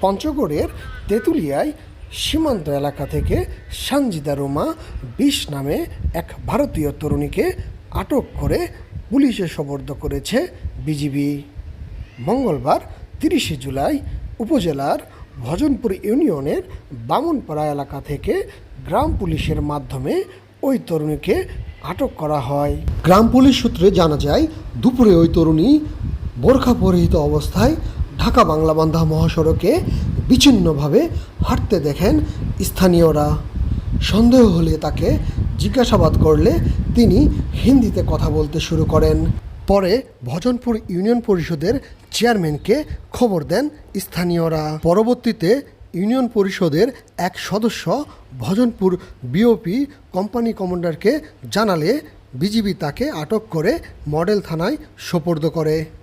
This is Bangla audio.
পঞ্চগড়ের তেঁতুলিয়ায় সীমান্ত এলাকা থেকে সানজিদা রোমা বিশ নামে এক ভারতীয় তরুণীকে আটক করে পুলিশে সবর্দ করেছে বিজিবি। মঙ্গলবার তিরিশে জুলাই উপজেলার ভজনপুর ইউনিয়নের বামনপাড়া এলাকা থেকে গ্রাম পুলিশের মাধ্যমে ওই তরুণীকে আটক করা হয়। গ্রাম পুলিশ সূত্রে জানা যায়, দুপুরে ওই তরুণী বোরখা পরিহিত অবস্থায় ঢাকা বাংলাবান্ধা মহাসড়কে বিচ্ছিন্নভাবে হাঁটতে দেখেন স্থানীয়রা। সন্দেহ হলে তাকে জিজ্ঞাসাবাদ করলে তিনি হিন্দিতে কথা বলতে শুরু করেন। পরে ভজনপুর ইউনিয়ন পরিষদের চেয়ারম্যানকে খবর দেন স্থানীয়রা। পরবর্তীতে ইউনিয়ন পরিষদের এক সদস্য ভজনপুর বিওপি কোম্পানি কমান্ডারকে জানালে বিজিবি তাকে আটক করে মডেল থানায় সোপর্দ করে।